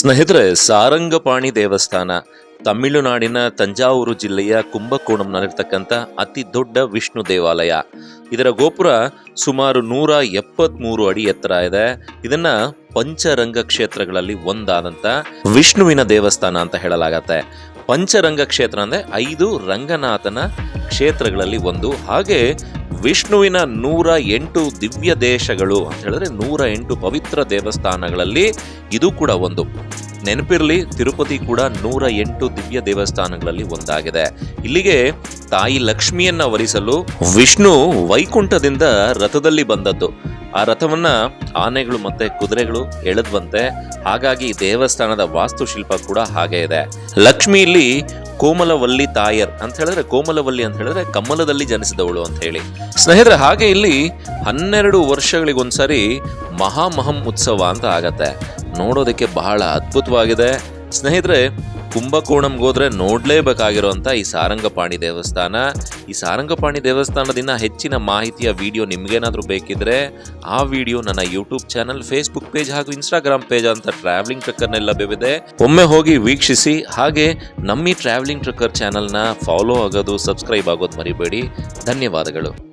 ಸ್ನೇಹಿತರೆ, ಸಾರಂಗಪಾಣಿ ದೇವಸ್ಥಾನ, ತಮಿಳುನಾಡಿನ ತಂಜಾವೂರು ಜಿಲ್ಲೆಯ ಕುಂಭಕೋಣಂನಲ್ಲಿರ್ತಕ್ಕಂಥ ಅತಿ ದೊಡ್ಡ ವಿಷ್ಣು ದೇವಾಲಯ. ಇದರ ಗೋಪುರ ಸುಮಾರು ನೂರ ಎಪ್ಪತ್ಮೂರು ಅಡಿ ಎತ್ತರ ಇದೆ. ಇದನ್ನ ಪಂಚರಂಗ ಕ್ಷೇತ್ರಗಳಲ್ಲಿ ಒಂದಾದಂಥ ವಿಷ್ಣುವಿನ ದೇವಸ್ಥಾನ ಅಂತ ಹೇಳಲಾಗತ್ತೆ. ಪಂಚರಂಗ ಕ್ಷೇತ್ರ ಅಂದರೆ ಐದು ರಂಗನಾಥನ ಕ್ಷೇತ್ರಗಳಲ್ಲಿ ಒಂದು. ಹಾಗೆ ವಿಷ್ಣುವಿನ ನೂರ ಎಂಟು ದಿವ್ಯ ದೇಶಗಳು ಅಂತ ಹೇಳಿದ್ರೆ ನೂರ ಎಂಟು ಪವಿತ್ರ ದೇವಸ್ಥಾನಗಳಲ್ಲಿ ಇದು ಕೂಡ ಒಂದು. ನೆನಪಿರಲಿ, ತಿರುಪತಿ ಕೂಡ ನೂರ ಎಂಟು ದಿವ್ಯ ದೇವಸ್ಥಾನಗಳಲ್ಲಿ ಒಂದಾಗಿದೆ. ಇಲ್ಲಿಗೆ ತಾಯಿ ಲಕ್ಷ್ಮಿಯನ್ನ ವರಿಸಲು ವಿಷ್ಣು ವೈಕುಂಠದಿಂದ ರಥದಲ್ಲಿ ಬಂದದ್ದು. ಆ ರಥವನ್ನ ಆನೆಗಳು ಮತ್ತೆ ಕುದುರೆಗಳು ಎಳೆದ್ವಂತೆ. ಹಾಗಾಗಿ ದೇವಸ್ಥಾನದ ವಾಸ್ತುಶಿಲ್ಪ ಕೂಡ ಹಾಗೆ ಇದೆ. ಲಕ್ಷ್ಮಿ ಇಲ್ಲಿ ಕೋಮಲವಲ್ಲಿ ತಾಯರ್ ಅಂತ ಹೇಳಿದ್ರೆ ಕೋಮಲವಲ್ಲಿ ಅಂತ ಹೇಳಿದ್ರೆ ಕಮಲದಲ್ಲಿ ಜನಿಸಿದವಳು ಅಂತ ಹೇಳಿ. ಸ್ನೇಹಿತರೆ, ಹಾಗೆ ಇಲ್ಲಿ ಹನ್ನೆರಡು ವರ್ಷಗಳಿಗೊಂದ್ಸರಿ ಮಹಾಮಹಂ ಉತ್ಸವ ಅಂತ ಆಗತ್ತೆ. ನೋಡೋದಕ್ಕೆ ಬಹಳ ಅದ್ಭುತವಾಗಿದೆ. ಸ್ನೇಹಿತರೆ ಕುಂಭಕೋಣಂಗೆ ಹೋದ್ರೆ ನೋಡ್ಲೇಬೇಕಾಗಿರುವಂತ ಈ ಸಾರಂಗಪಾಣಿ ದೇವಸ್ಥಾನ. ಈ ಸಾರಂಗಪಾಣಿ ದೇವಸ್ಥಾನದಿಂದ ಹೆಚ್ಚಿನ ಮಾಹಿತಿಯ ವಿಡಿಯೋ ನಿಮಗೇನಾದರೂ ಬೇಕಿದ್ರೆ ಆ ವಿಡಿಯೋ ನನ್ನ ಯೂಟ್ಯೂಬ್ ಚಾನಲ್ ಫೇಸ್ಬುಕ್ ಪೇಜ್ ಹಾಗೂ ಇನ್ಸ್ಟಾಗ್ರಾಮ್ ಪೇಜ್ ಅಂತ ಟ್ರಾವೆಲಿಂಗ್ ಟ್ರಕ್ಕರ್ನಲ್ಲಿ ಲಭ್ಯವಿದೆ. ಒಮ್ಮೆ ಹೋಗಿ ವೀಕ್ಷಿಸಿ. ಹಾಗೆ ನಮ್ಮ ಈ ಟ್ರಾವೆಲಿಂಗ್ ಟ್ರಕ್ಕರ್ ಚಾನಲ್ನ ಫಾಲೋ ಆಗೋದು ಸಬ್ಸ್ಕ್ರೈಬ್ ಆಗೋದು ಮರಿಬೇಡಿ. ಧನ್ಯವಾದಗಳು.